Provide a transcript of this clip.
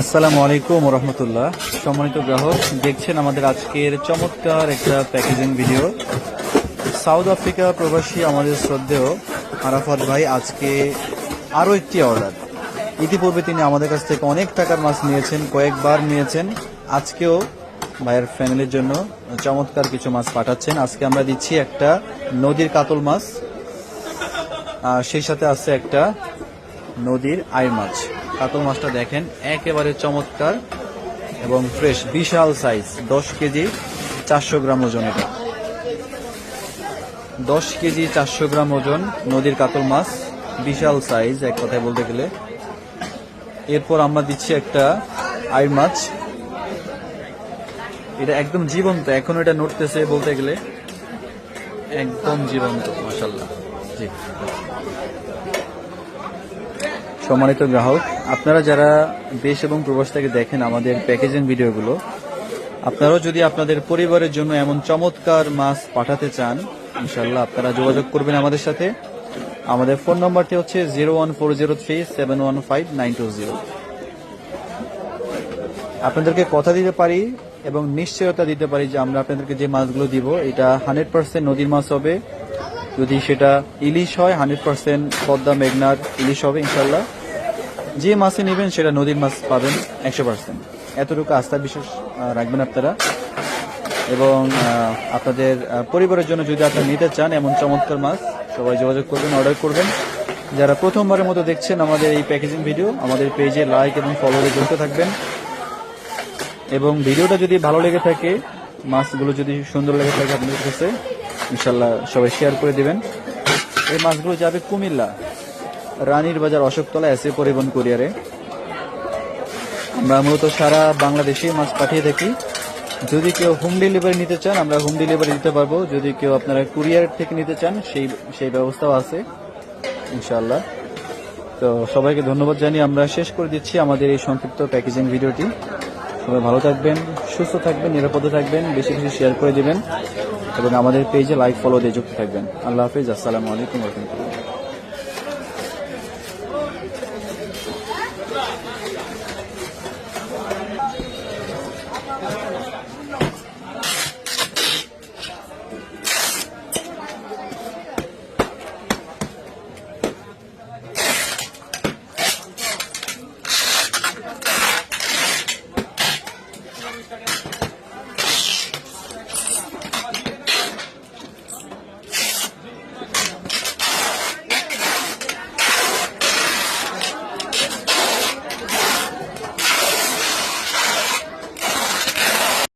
আসসালামু আলাইকুম রহমতুল্লাহ। সম্মানিত গ্রাহক, দেখছেন আমাদের আজকের চমৎকার একটা প্যাকেজিং ভিডিও সাউথ আফ্রিকা প্রবাসী আমাদের শ্রদ্ধেয় আরাফাত ভাই আজকে আরও একটি অর্ডার ইতিপূর্বে তিনি আমাদের কাছ থেকে অনেক টাকার মাছ নিয়েছেন, কয়েকবার নিয়েছেন। আজকেও ভাইয়ের ফ্যামিলির জন্য চমৎকার কিছু মাছ পাঠাচ্ছেন। আজকে আমরা দিচ্ছি একটা নদীর কাতল মাছ, আর সেই সাথে আছে একটা নদীর আইর মাছ। কাতল মাছটা দেখেন, একেবারে চমৎকার এবং ফ্রেশ বিশাল সাইজ দশ কেজি চারশো গ্রাম ওজন এটা। দশ কেজি চারশো গ্রাম ওজন নদীর কাতল মাছ, বিশাল সাইজ এক কথায় বলতে গেলে। এরপর আমরা দিচ্ছি একটা আইর মাছ। এটা একদম জীবন্ত, এখন এটা নড়তেছে বলতে গেলে। একদম জীবন্ত মাসাল্লাহ জি। সম্মানিত গ্রাহক, আপনারা যারা দেশ এবং প্রবাস থেকে দেখেন আমাদের প্যাকেজিং ভিডিওগুলো, আপনারাও যদি আপনাদের পরিবারের জন্য এমন চমৎকার মাছ পাঠাতে চান ইনশাল্লাহ আপনারা যোগাযোগ করবেন আমাদের সাথে। আমাদের ফোন নম্বরটি হচ্ছে zero one four zero three seven one five nine two zero. আপনাদেরকে কথা দিতে পারি এবং নিশ্চয়তা দিতে পারি যে আমরা আপনাদেরকে যে মাছগুলো দিব, এটা হান্ড্রেড পার্সেন্ট নদীর মাছ হবে। যদি সেটা ইলিশ হয়, হান্ড্রেড পার্সেন্ট পদ্মা মেঘনার ইলিশ হবে ইনশাল্লাহ যে মাছে নেবেন, সেটা নদীর মাছ পাবেন একশো পার্সেন্ট। এতটুকু আস্থা বিশ্বাস রাখবেন আপনারা। এবং আপনাদের পরিবারের জন্য যদি আপনারা নিতে চান, এমন চমৎকার মাছ, সবাই যোগাযোগ করবেন, অর্ডার করবেন। যারা প্রথমবারের মতো দেখছেন আমাদের এই প্যাকেজিং ভিডিও, আমাদের পেজে লাইক এবং ফলোতে যুক্ত থাকবেন। এবং ভিডিওটা যদি ভালো লেগে থাকে, মাছগুলো যদি সুন্দর লেগে থাকে আপনাদের কাছে ইনশাল্লাহ সবাই শেয়ার করে দিবেন। এই মাছগুলো যাবে কুমিল্লা, রানীর বাজার অশোকতলা এসে পরিবহন কুরিয়ারে। আমরা মূলত সারা বাংলাদেশে মাছ পাঠিয়ে থাকি। যদি কেউ হোম ডেলিভারি নিতে চান, আমরা হোম ডেলিভারি দিতে পারব। যদি কেউ আপনারা কুরিয়ার থেকে নিতে চান, সেই সেই ব্যবস্থাও আছে ইনশাল্লাহ তো সবাইকে ধন্যবাদ জানিয়ে আমরা শেষ করে দিচ্ছি আমাদের এই সংক্ষিপ্ত প্যাকেজিং ভিডিওটি সবাই ভালো থাকবেন, সুস্থ থাকবেন, নিরাপদে থাকবেন, বেশি বেশি শেয়ার করে দেবেন এবং আমাদের পেজে লাইক ফলো দিয়ে যুক্ত থাকবেন। আল্লাহ হাফিজ, আসসালামু আলাইকুম রহমতুল্লাহ।